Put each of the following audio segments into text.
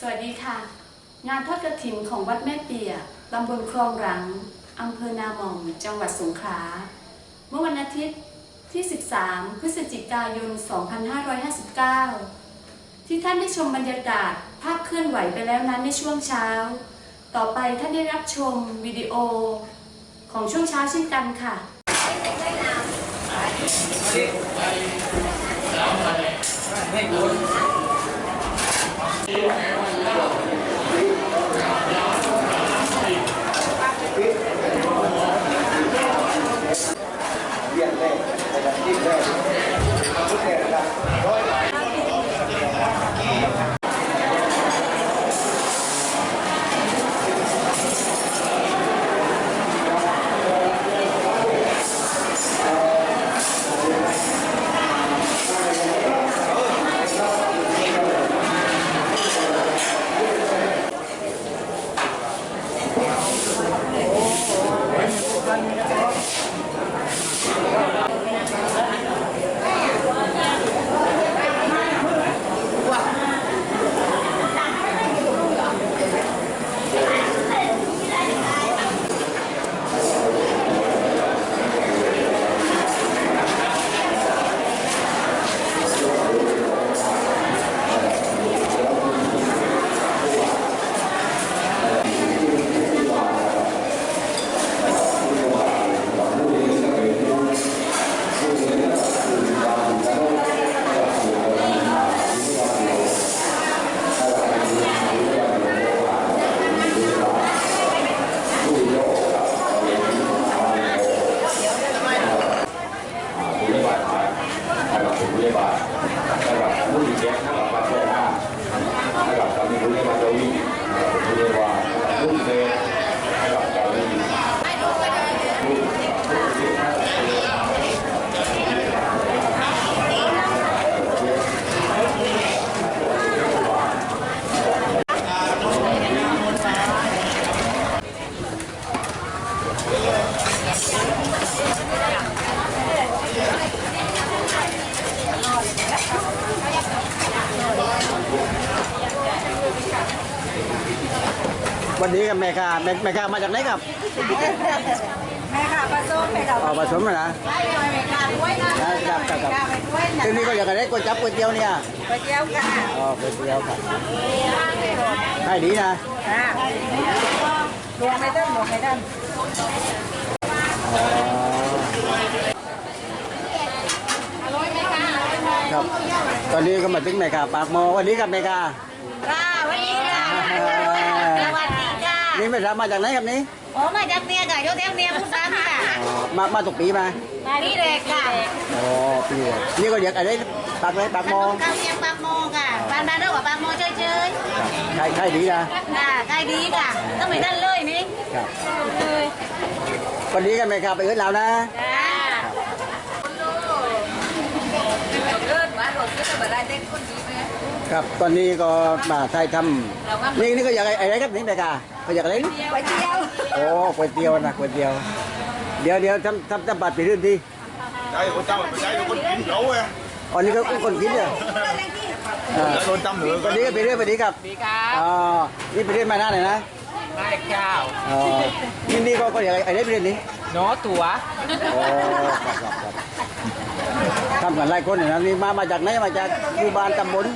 สวัสดีค่ะ งานทอดกระถินของวัดแม่เปียตำบลคลองรังอำเภอนาหม่อมจังหวัดสงขลา เมื่อวันอาทิตย์ที่ 13 พฤศจิกายน 2559 ที่ท่านได้ชมบรรยากาศภาพเคลื่อนไหวไปแล้วนั้นในช่วงเช้า ต่อไปท่านได้รับชมวิดีโอของช่วงเช้าเช่นกันค่ะเรี ให้กับผู้ใหญ่บ้านให้กับผู้ที่แกับบ้านแจ้งห้าให้กับตอนนี้ผู้ใหญ่บ้านเราวิ่งให้กับผู้ใหญ่บ้านลูกเสือให้กับตอนนี้ วันนี้กับ แม่ค้าแม่แม่ค้ามาจากไหนครับแม่ค่ะปลาส้มไปกับอ๋อผสมนะไปเลยแม่ค่ะด้วยนะครับครับครับไปด้วยนะทีนี้ก็อยากได้ก๋วยจั๊บก๋วยเตี๋ยวเนี่ยไปเที่ยวกันอ๋อก๋วยเตี๋ยวครับให้ดีนะอ่าลวงไม่ได้ลวงไม่ได้อ๋อครับตอนนี้ก็มาถึงแม่ค้าปากหมอวันนี้กับแม่ค้า ค่ะวันนี้ค่ะสวัสดีค่ะ นี่ไม่ทราบมาจากไหนครับนี่โอ้มาจากเมียค่ะโยเทมเมียผู้ซ้ำค่ะอ๋อมามาตกปีมามานี่เด็กค่ะอ๋อปีเลยนี่ก็อยากอะไรปากเลยปากขหมนอมข้าวเมียงปากโมค่ะปานบานเรื่องว่าปากโมเฉยใช่ใช่ดีนะๆค่ะใครดีค่ะต้องไปนั่นเลยนี่ครับเลยวันนี้กันไหมครับไปเอิ้นเรานะค่ะเลิศมาหลดก็จะมาได้เด็กคนดีไหม ครับตอนนี้ก็มาไทยทำนี่นี่ก็อยากอะไรครับนี่แม่กาก็อยากอะไรนี่ไปเที่ยวโอ้ก๋วยเตี๋ยวนะก๋วยเตี๋ยว เดี๋ยวเดี๋ยวทำทำทำบัตรไปเรื่อยดีใจคนเจ้าไปใจคนกินเขาเว้ยอ๋อนี่ก็คนคิดเนี่ยอ่าโดนจำเหนือวันนี้ก็ไปเรื่อยไปดีครับดีครับอ๋อนี่ไปเรื่อยมาหน้าไหนนะนายเจ้าอ๋อนี่นี่ก็ก็อยากอะไรไปเรื่อยนี่ หนอตัวโอ้ครับครับครับทำกันหลายคนเนี่ยนะนี่มามาจากไหนมาจากหมู่บ้านตำบล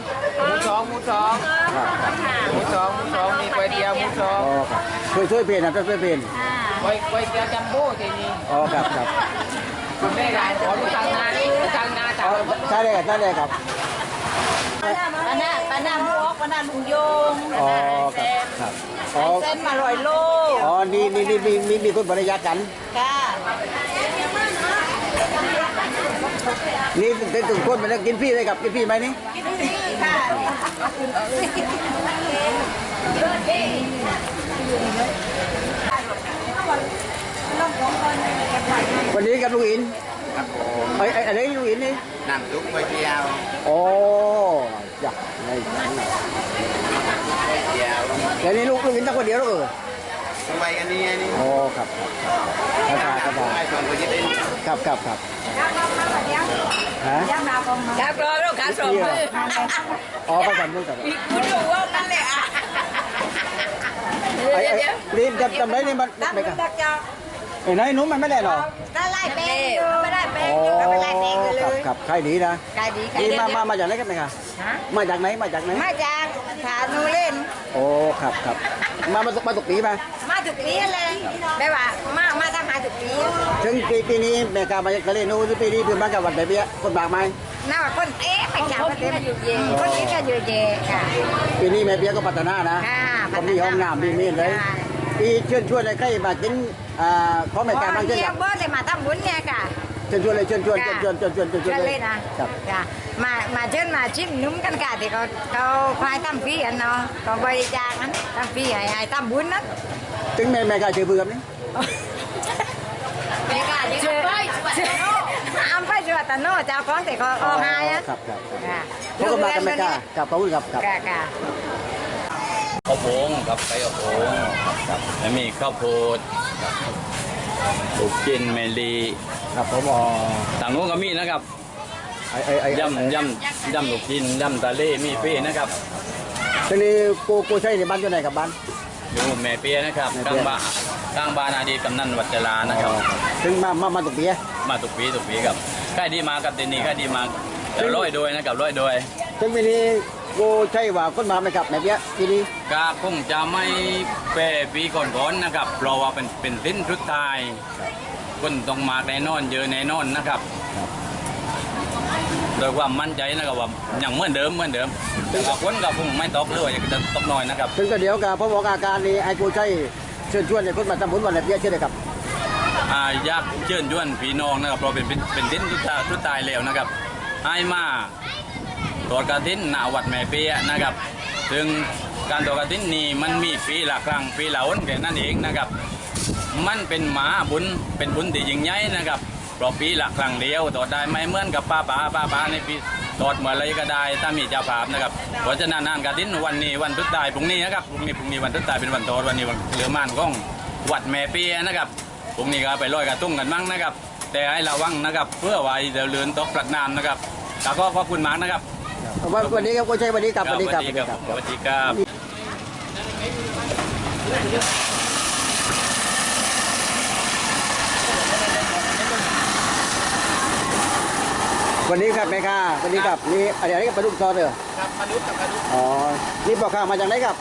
หมูสองหมูสองครับครับหมูสองหมูสองมีก๋วยเตี๋ยวหมูสองอ๋อครับช่วยช่วยเพลนะช่วยช่วยเพลก๋วยก๋วยเตี๋ยวจัมโบ้ทีนี้อ๋อครับครับคุณแม่ขายขอรู้ทางงานรู้ทางงานอ๋ต่างอใช่เลยครับใช่เลยครับปานาปานาหมูอกปานาหมูโยงอ๋อครับครับ อ๋อเส้นมาลอยโลอ๋อนี่นี่นี่มีมีมีคนบริยากัน ค่ะนี่เป็นถึงคนมันกินพี่เลยครับกินพี่ไหมนี่กินฟรีค่ะวันนี้กับลูกอินไอ้ไอ้อะไรลูกอินนี่นั่งลุกไปเที่ยวโอ้อยากในฉันน่ะเที่ยว แล้วนี่ลูกลูกอินตั้งคนเดียวหรือเปล่าไปกันนี่นี่โอ้ครับครับครับครับไปส่งไปยึดเองครับครับครับฮะย่างดาวกองมาครับรอลูกค้าส่งมืออ๋อประกันมือกับคุณดูว่ามันเลยอะไอ้ไอ้รีบจำจำได้นี่มันดักไม่กันดักจอไอ้น้อยหนุ่มมันไม่ได้หรอได้ไล่แป้งอยู่ไม่ได้แป้งอ๋ออยู่ก็ไม่ไล่แป้งอยู่เลกับยกับใครดีนะไก่ดีไก่นี่ดีมามามาจากไหนกันไหมคะฮะ มาจากไหนมาจากไหนมาจากขานูเล่น โอ้ครับครับมามาตกมาตกปีมามาถึงปีเลยแปลว่ามามาทำมาถึงปีถึงปีปีนี้แม่กามาจากทะเลนู้นปีนี้เพิ่งมากับวันไหนเบี้ยคนบากไหมน่าว่าคนเอ๊ะไม่กล่าวว่าเต็มอยู่เย่คนนี้ก็อยู่เย่ค่ะปีนี้แม่เบี้ยก็พัฒนานะค่ะก็มีห้องน้ำมีมีเลยค่ะปีเชิญชวนเลยใกล้มากินอ่าของแม่กาบางเช่นเยี่กัยบมเบิร์ดเลยมาทำบุญเนี่ยค่ะ เชิญชวนเลยเชิญชวนเชิญชวนเชิญชวนเชิญชเชิวนญเลเลยยนะครับค่ะมามาเชิญมาชิมนุ่มกันค่ะที่เขาเขาควายทำฟรีกันเนาะก็บริจาคนั้นทำฟรีให้ให้ทำบุญนั้นถึงแม่แม่กาเจอเบื่อไหมไม่กล้าเชื่ออำไปจังหวัดตะโนเจ้าของแต่เขาออกหายอะครับครับค่ะเขาก็มากันแม่กากับเขาครับครับค่ะค่ะข้าวโพงกับไก่ข้าวโพงแล้วมีข้าวโพด ลูกจินเมลีครับผมอ๋อต่างนู้นก็มีนะครับไอ้ไอ้ไอ้ยำยำยำลูกจินยำตะเล่มีเป้นะครับทีนี้กูกูใช้ในบ้านอยู่ไหนกับบ้านอยู่แม่เปียนะครับแม่กเปี้ลายงบ้านกลางบ้านอดีตกำนันวัดจรานะครับถึงมามามาตกเบี้ยมาตุกปีตุกปีครับใกล้ดีมากับเดนนี่ใกล้ดีมาเดี๋ยวร้อยโดยนะครับร้อยโดยถึงปีนี้ กูใช้ว่าคนมาไหมครับแม่เบี้ยปีนี้ก็คงจะไม่เป้ปีก่อนๆนะครับเพราะว่าเป็นเป็นสิ้นสุดท้ายคนต้องมาแน่นอนเยอะแน่นอนนะครับโดยความมั่นใจนะครับว่าอย่างเหมือนเดิมเหมือนเดิมแต่ว่าคนก็คงไม่ตกเลยว่าจะตกน้อยนะครับถึงก็เดี๋ยวกับพอบอกอาการนี้ไอ้กูใช้เชิญชวนในคนมาทำบุญวันไหนเบี้ยเช่นเดียวกับอ่าอยากเชิญชวนพี่น้องนะครับเราเป็นเป็นเป็นดิ้นทุกตายทุกตายแล้วนะครับให้มา ตรวจกระทิ้นหนาวัดแม่เปียะนะครับ ซึ่งการตรวจกระทิ้นนี่มันมีปีละครั้งปีละหนแค่นั้นเองนะครับ มันเป็นหมาบุญเป็นบุญที่ยิ่งใหญ่นะครับเพราะปีละครั้งเดียวตรวจได้ไม่เหมือนกับป้าป๋าป้าป๋าในปีตรวจเมื่อไรก็ได้ถ้ามีเจ้าภาพนะครับเพราะฉะนั้นงานกระทิ้นวันนี้วันทุกตายพรุ่งนี้นะครับพรุ่งนี้พรุ่งนี้วันทุกตายเป็นวันโตวันนี้วันเหลือมานของวัดแม่เปียะนะครับพรุ่งนี้ก็ไปลอยกระตุ้งกันมั้งนะครับ แต่ให้ระวังนะครับ เพื่อไว้เดี๋ยวเลือนตกปลัดน้ำนะครับแล้วก็ขอบคุณมากนะครับ วันวันนี้ครับกูใช้วันนี้กลับวันนี้กลับสวัสดีครับสวัสดีครับวันนี้ครับแม่ค้าวันนี้ครับนี่อะไรอะไรกับปลาดุกซอสเหรอครับปลาดุกกับปลาดุกอ๋อนี่พ่อค้ามาจากไหนครับ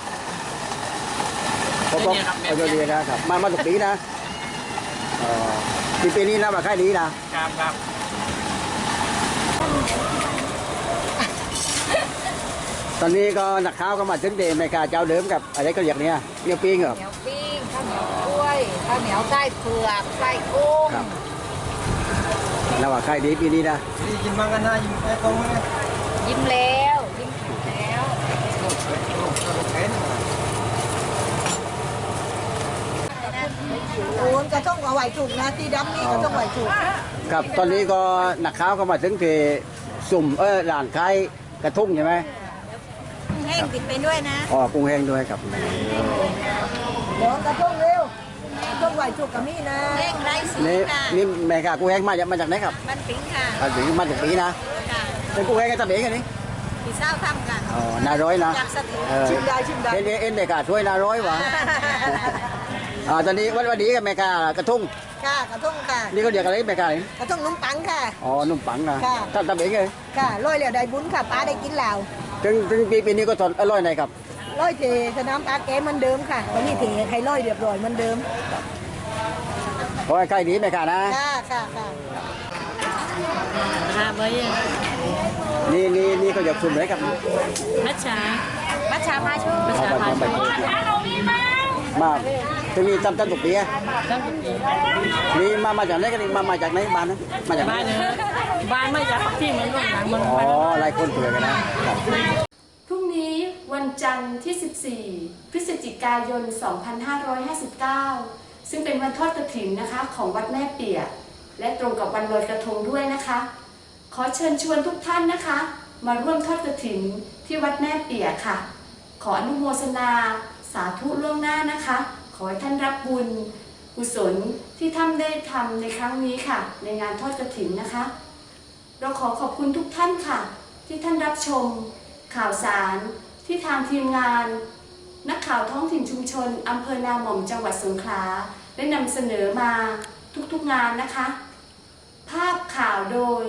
ผมบอกเอาเดียวนะครับ มามาตกปีนะอ๋อปีปีนี้นะว่าค่ายดีนะครับครับ ตอนนี้ก็นักข่าวก็มาถึงเดนแม่ค้าเจ้าเดิมกับอะไรก็อย่างเนี้ยเนียวปิ้งเหรอ เหนียวปิ้งข้าวเหนียวกล้วยข้าวเหนียวไส้เผือกไส้กุ้งครับ แล้วว่าค่ายดีปีนี้นะดีกินมังกันนะอยู่ไอ้ตรงนี้ยิ้มแล้วยิ้มแล้วโอนก็ต้องเอาไหวถูกนะที่ดำนี่ก็ต้องไหวถูกครับตอนนี้ก็นักข่าวก็มาถึงที่สุ่มเออร้านขายกระทุ่งใช่ไหมแห้ งติดไปด้วยนะอ๋อกุ้งแห้งด้วยครับเดี๋ยวกระทุ่งเร็วต้องไหวถูกกับมี่นะแห้งไรสีนี่ค่ะนี่แม่ค้ากุ้งแห้งมาจากมาจากไหนครับมันปิ้งค่ะมาถึงมาจากปีนะค่ะเป็นกุ้งแห้งกันทำเองกันนี่พี่เศร้าทำกันอ๋อนาร้อยนะจากสติเออชิมได้ชิมได้เอ็นเอ็นเด็กาช่วยนาร้อยวะอ่าตอนนี้วันวันนี้กับแม่ค้ากระทุ่งค่ะกระทุ่งค่ะนี่เขาเรียกอะไรแม่ค้านี่กระทุ่งนุ่มปังค่ะอ๋อนุ่มปังนะค่ะทำทำเองเลยค่ะร้อยเหลียวได้บุญค่ะป้าได้กินแล้ว ถึงถึงปีปีนี้ก็ทนอร่อยหน่อยครับ ร้อยเทสนามปลาแกเหมันเดิมค่ะตอนนี้เทใครร้อยเรียบร้อยเหมันเดิมเพราะว่าใกล้ดีแม่ค้านะ ค่ะค่ะค่ะนี่นี่นี่ก็อยากสุ่มเลยครับ มัชชา มัชชาพาโชคเอาไปไป มาจะมีจำจำตุกปีอะนี่มามาจากไหนกันนี่มามาจากไหนบ้านนะมาจากไหนบ้านเนอะบ้านไม่อยากที่มันร่วงหลังมันอ๋อหลายคนเถื่อนกันนะครับพรุ่งนี้วันจันทร์ที่ 14 พฤศจิกายน 2559 ซึ่งเป็นวันทอดกระถินนะคะของวัดแม่เปียกและตรงกับวันลอยกระทงด้วยนะคะ ขอเชิญชวนทุกท่านนะคะ มาร่วมทอดกระถินที่วัดแม่เปียกค่ะ ขออนุโมทนา สาธุล่วงหน้านะคะ ขอให้ท่านรับบุญกุศลที่ท่านได้ทำในครั้งนี้ค่ะ ในงานทอดกระถิ่นนะคะ เราขอขอบคุณทุกท่านค่ะ ที่ท่านรับชม ข่าวสารที่ทางทีมงาน นักข่าวท้องถิ่นชุมชนอำเภอนาหม่อมจังหวัดสงขลาได้นำเสนอมาทุกๆงานนะคะ ภาพข่าวโดย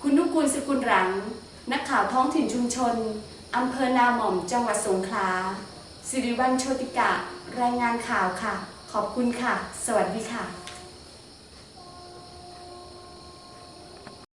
คุณนุกูลสกุลหลัง นักข่าวท้องถิ่นชุมชนอำเภอนาหม่อมจังหวัดสงขลา สิริวัลโชติกะ รายงานข่าวค่ะ ขอบคุณค่ะ สวัสดีค่ะ